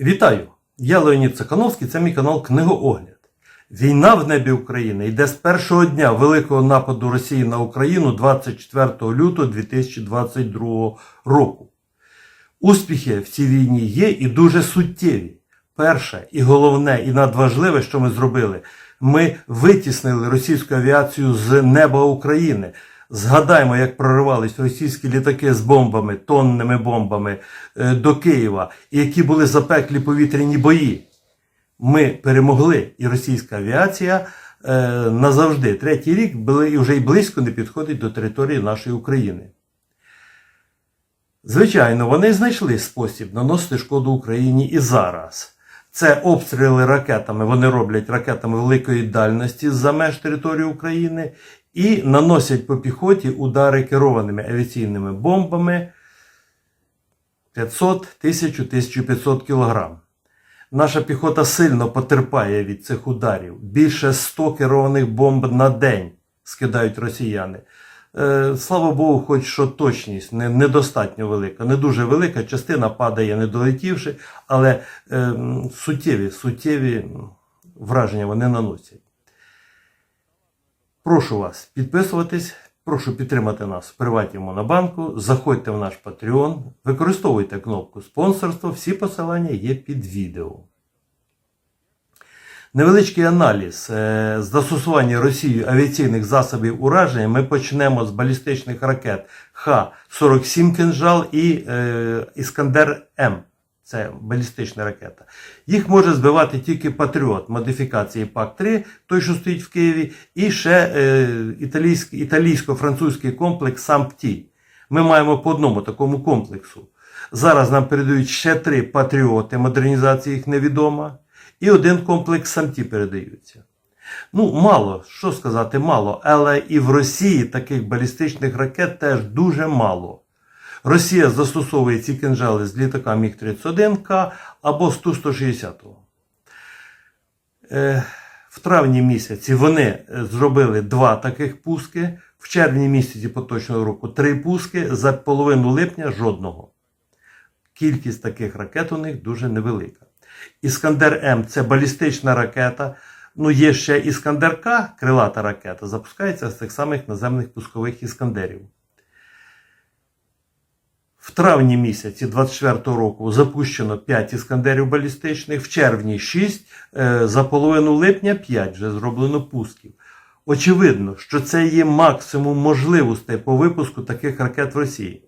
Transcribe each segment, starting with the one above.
Вітаю! Я Леонід Цикановський, це мій канал Книгоогляд. Війна в небі України йде з першого дня великого нападу Росії на Україну 24 лютого 2022 року. Успіхи в цій війні є і дуже суттєві. Перше і головне, і надважливе, що ми зробили, ми витіснили російську авіацію з неба України. Згадаймо, як проривались російські літаки з бомбами, тонними бомбами е, до Києва, і які були запеклі повітряні бої. Ми перемогли, і російська авіація е, назавжди третій рік були вже й близько не підходить до території нашої України. Звичайно, вони знайшли спосіб наносити шкоду Україні і зараз. Це обстріли ракетами. Вони роблять ракетами великої дальності за меж території України і наносять по піхоті удари керованими авіаційними бомбами 500, 1000, 1500 кг. Наша піхота сильно потерпає від цих ударів. Більше 100 керованих бомб на день скидають росіяни. Е, слава Богу, хоч що точність не, недостатньо велика, не дуже велика, частина падає не долетівши, але е, суттєві, суттєві враження вони наносять. Прошу вас підписуватись, прошу підтримати нас в приваті Монобанку, заходьте в наш Patreon, використовуйте кнопку спонсорство, всі посилання є під відео. Невеличкий аналіз е, застосування Росією авіаційних засобів ураження. Ми почнемо з балістичних ракет Х-47 «Кинжал» і е, Іскандер М. Це балістична ракета. Їх може збивати тільки Патріот модифікації ПАК-3, той, що стоїть в Києві, і ще е, італійсько-французький комплекс САМПТІ. Ми маємо по одному такому комплексу. Зараз нам передають ще три патріоти, модернізація їх невідома, і один комплекс САМТІ передаються. Ну, мало, що сказати, мало, але і в Росії таких балістичних ракет теж дуже мало. Росія застосовує ці кинжали з літака Міг-31К або з Ту-160. Е, В травні місяці вони е, зробили два таких пуски, в червні місяці поточного року три пуски, за половину липня жодного. Кількість таких ракет у них дуже невелика. Іскандер М це балістична ракета. Ну, є ще Іскандер К, крилата ракета, запускається з тих самих наземних пускових іскандерів. В травні місяці 24 року запущено 5 іскандерів балістичних, в червні 6, е, за половину липня 5 вже зроблено пусків. Очевидно, що це є максимум можливостей по випуску таких ракет в Росії.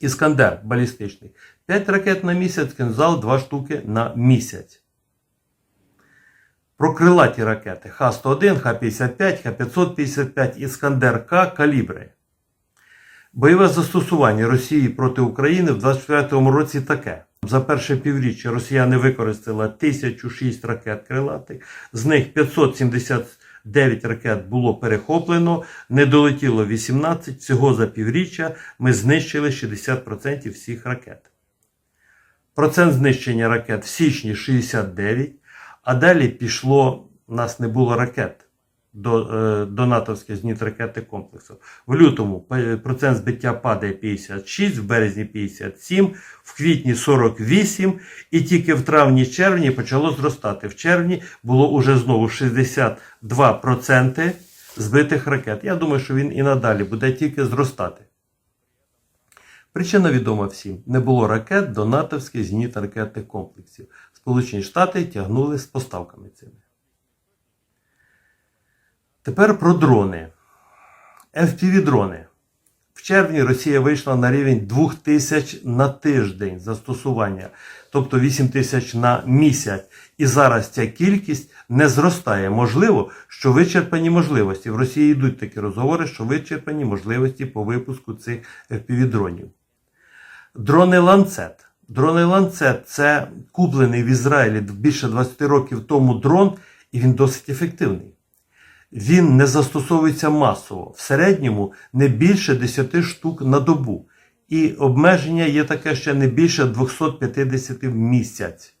Іскандер балістичний. 5 ракет на місяць, кінзал 2 штуки на місяць. Про крилаті ракети Х-101, Х-55, Х-555, Іскандер К калібри. Бойове застосування Росії проти України в 24 році таке. За перше півріччя росіяни використали 1006 ракет крилатих, з них 579 ракет було перехоплено, не долетіло 18, всього за півріччя ми знищили 60% всіх ракет. Процент знищення ракет в січні 69, а далі пішло, у нас не було ракет до, е, натовських зенітно-ракетних комплексів. В лютому процент збиття падає 56, в березні 57, в квітні 48, і тільки в травні-червні почало зростати. В червні було уже знову 62% збитих ракет. Я думаю, що він і надалі буде тільки зростати. Причина відома всім: не було ракет до натовських зенітно-ракетних комплексів. Сполучені Штати тягнули з поставками цими. Тепер про дрони. FPV-дрони. В червні Росія вийшла на рівень 2000 на тиждень застосування, тобто 8 тисяч на місяць. І зараз ця кількість не зростає. Можливо, що вичерпані можливості. В Росії йдуть такі розговори, що вичерпані можливості по випуску цих FPV-дронів. Дрони ланцет. Дрони ланцет це куплений в Ізраїлі більше 20 років тому дрон, і він досить ефективний. Він не застосовується масово, в середньому не більше 10 штук на добу. І обмеження є таке ще не більше 250 в місяць.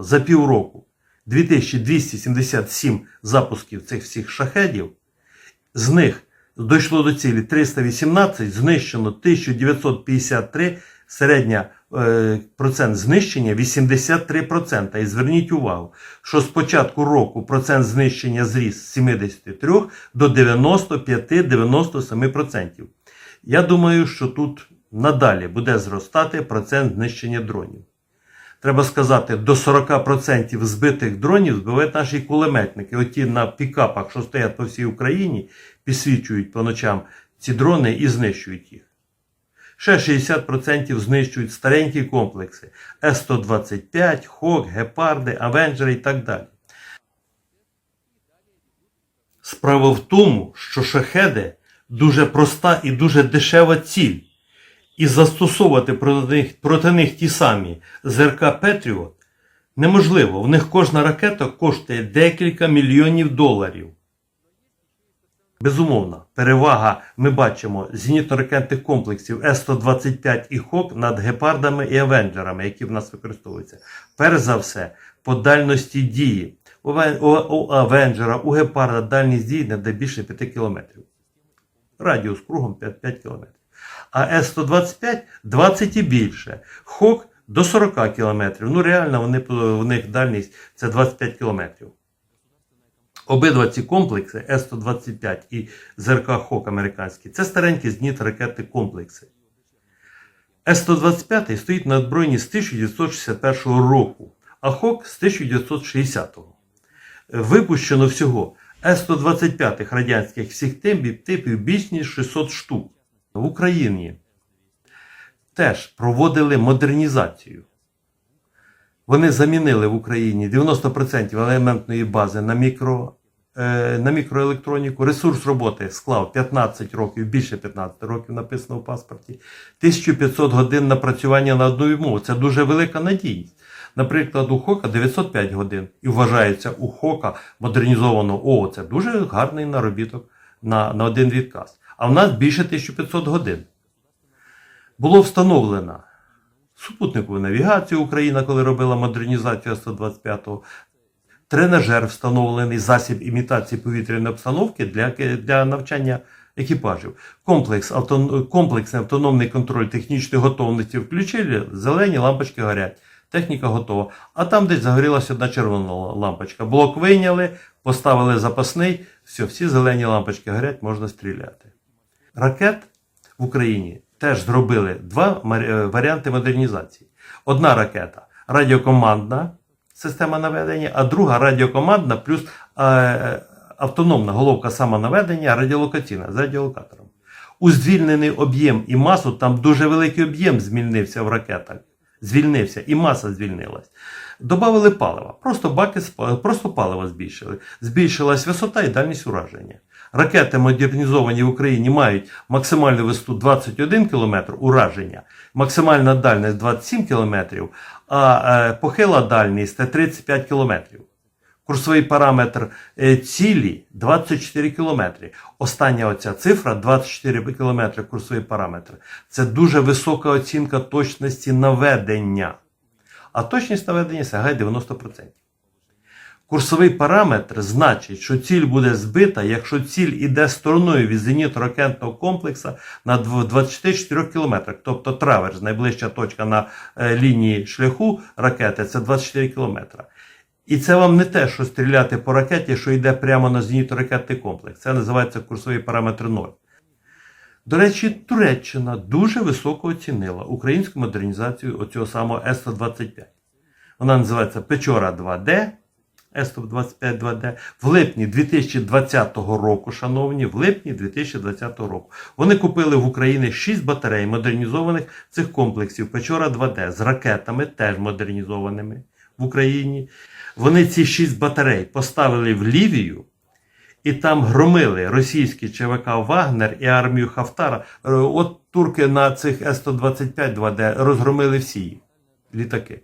За півроку 2277 запусків цих всіх шахедів, з них дійшло до цілі 318, знищено 1953, Середня е, процент знищення 83%. І зверніть увагу, що з початку року процент знищення зріс з 73 до 95-97%. Я думаю, що тут надалі буде зростати процент знищення дронів. Треба сказати, до 40% збитих дронів збивають наші кулеметники. Оті на пікапах, що стоять по всій Україні, підсвічують по ночам ці дрони і знищують їх. Ще 60% знищують старенькі комплекси С-125, Хок, Гепарди, Авенджери і так далі. Справа в тому, що шахеди дуже проста і дуже дешева ціль. І застосовувати проти них, проти них ті самі ЗРК Петріот неможливо. В них кожна ракета коштує декілька мільйонів доларів. Безумовно, перевага ми бачимо зенітно-ракетних комплексів С-125 і ХОК над гепардами і авенджерами, які в нас використовуються. Перш за все, по дальності дії. У, Авен- у, у авенджера, у гепарда дальність дії не де більше 5 кілометрів. Радіус кругом 5, 5 кілометрів. А С-125 20 і більше. ХОК до 40 кілометрів. Ну, реально, вони, у них дальність це 25 кілометрів. Обидва ці комплекси С-125 і ЗРК ХОК американський це старенькі зніт ракети комплекси. С-125 стоїть на озброєнні з 1961 року, а ХОК з 1960. Випущено всього С-125 радянських всіх типів більш ніж 600 штук. В Україні теж проводили модернізацію. Вони замінили в Україні 90% елементної бази на, мікро, е, на мікроелектроніку. Ресурс роботи склав 15 років, більше 15 років написано в паспорті. 1500 годин напрацювання на одну мову. Це дуже велика надійність. Наприклад, у Хока 905 годин. І вважається у Хока модернізовано. О, це дуже гарний наробіток на, на один відказ. А в нас більше 1500 годин. Було встановлено супутникову навігацію Україна, коли робила модернізацію 125-го. Тренажер встановлений засіб імітації повітряної обстановки для, для навчання екіпажів. Комплекс, авто, комплексний автономний контроль технічної готовності включили, зелені лампочки горять. Техніка готова. А там десь загорілася одна червона лампочка. Блок вийняли, поставили запасний, все, всі зелені лампочки горять, можна стріляти. Ракет в Україні теж зробили два е, варіанти модернізації. Одна ракета радіокомандна система наведення, а друга радіокомандна плюс е, е, автономна головка самонаведення радіолокаційна з радіолокатором. У звільнений об'єм і масу там дуже великий об'єм змінився в ракетах. Звільнився і маса звільнилась. Добавили палива. Просто баки просто паливо збільшили. Збільшилась висота і дальність ураження. Ракети модернізовані в Україні мають максимальну висоту 21 км ураження, максимальна дальність 27 км, а е, похила дальність це 35 км. Курсовий параметр е, цілі 24 км. Остання оця цифра 24 км курсовий параметр. Це дуже висока оцінка точності наведення. А точність наведення сягає 90%. Курсовий параметр значить, що ціль буде збита, якщо ціль іде стороною від зенітно-ракетного комплексу на 24 км. Тобто траверс, найближча точка на е, лінії шляху ракети, це 24 км. І це вам не те, що стріляти по ракеті, що йде прямо на зенітно-ракетний комплекс. Це називається курсовий параметр 0. До речі, Туреччина дуже високо оцінила українську модернізацію оцього самого С-125. Вона називається Печора 2D, С-125 2D. В липні 2020 року, шановні, в липні 2020 року. Вони купили в Україні 6 батарей модернізованих цих комплексів Печора 2D з ракетами, теж модернізованими в Україні. Вони ці 6 батарей поставили в Лівію. І там громили російські ЧВК Вагнер і армію Хафтара. Е, От турки на цих С-125 2D розгромили всі літаки.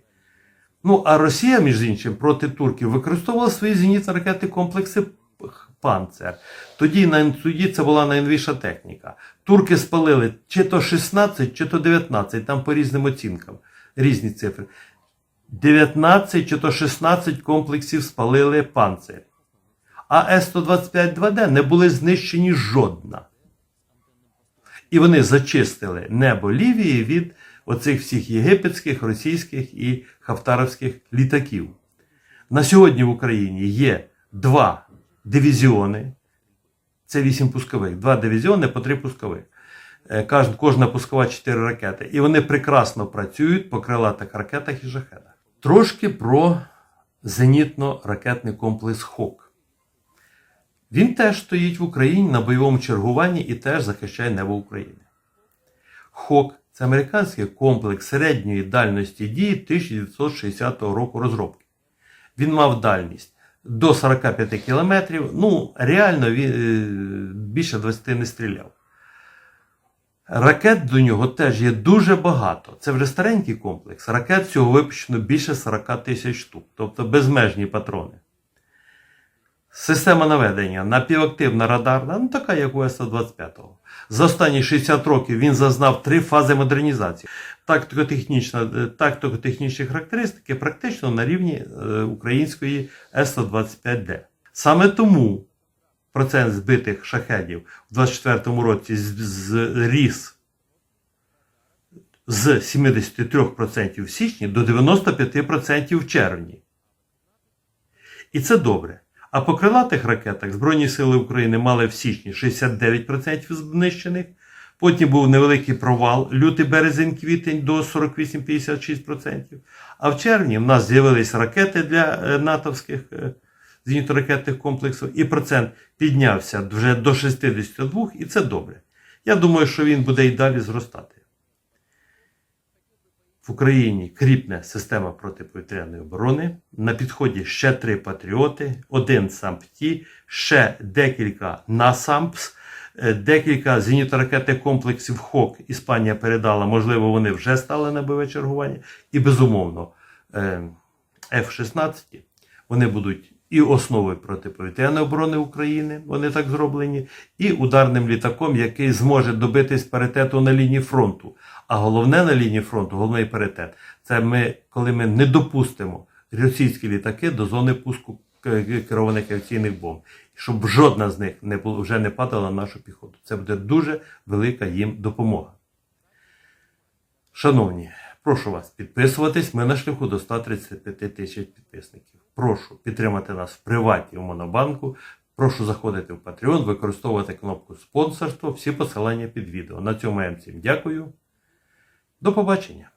Ну, а Росія, між іншим, проти турків використовувала свої зенітно ракети комплекси Панцер. Тоді, на, тоді це була найновіша техніка. Турки спалили чи то 16, чи то 19, там по різним оцінкам, різні цифри. 19 чи то 16 комплексів спалили панцир. А С-125 2D не були знищені жодна. І вони зачистили небо Лівії від оцих всіх єгипетських, російських і хафтаровських літаків. На сьогодні в Україні є два дивізіони, це вісім пускових, два дивізіони по три пускових. Е, Кожна пускова 4 ракети. І вони прекрасно працюють по крилатих ракетах і жахетах. Трошки про зенітно-ракетний комплекс ХОК. Він теж стоїть в Україні на бойовому чергуванні і теж захищає небо України. ХОК це американський комплекс середньої дальності дії 1960 року розробки. Він мав дальність до 45 кілометрів. Ну, реально він е, більше 20 не стріляв. Ракет до нього теж є дуже багато. Це вже старенький комплекс. Ракет всього випущено більше 40 тисяч штук, тобто безмежні патрони. Система наведення напівактивна радарна, ну така, як у С-125. За останні 60 років він зазнав три фази модернізації. Е, тактико-технічні характеристики практично на рівні е, української С-125Д. Саме тому процент збитих шахедів у 24-му році зріс з 73% в січні до 95% в червні. І це добре. А по крилатих ракетах Збройні Сили України мали в січні 69% знищених. Потім був невеликий провал, лютий березень, квітень до 48-56%. А в червні в нас з'явились ракети для е, натовських е, зенітно-ракетних комплексів, і процент піднявся вже до 62, і це добре. Я думаю, що він буде і далі зростати. В Україні кріпне система протиповітряної оборони. На підході ще три патріоти, один САМПТІ, ще декілька НАСАМПС, е, декілька зенітно-ракетних комплексів ХОК Іспанія передала, можливо, вони вже стали на бойове чергування. І, безумовно, е, F-16 вони будуть і основою протиповітряної оборони України, вони так зроблені, і ударним літаком, який зможе добитись паритету на лінії фронту. А головне на лінії фронту, головний паритет, це ми, коли ми не допустимо російські літаки до зони пуску керованих авіаційних бомб, щоб жодна з них не було, вже не падала на нашу піхоту. Це буде дуже велика їм допомога. Шановні, прошу вас підписуватись. Ми на шляху до 135 тисяч підписників. Прошу підтримати нас в приваті у Монобанку. Прошу заходити в Patreon, використовувати кнопку спонсорство. Всі посилання під відео. На цьому я всім дякую. До побачення.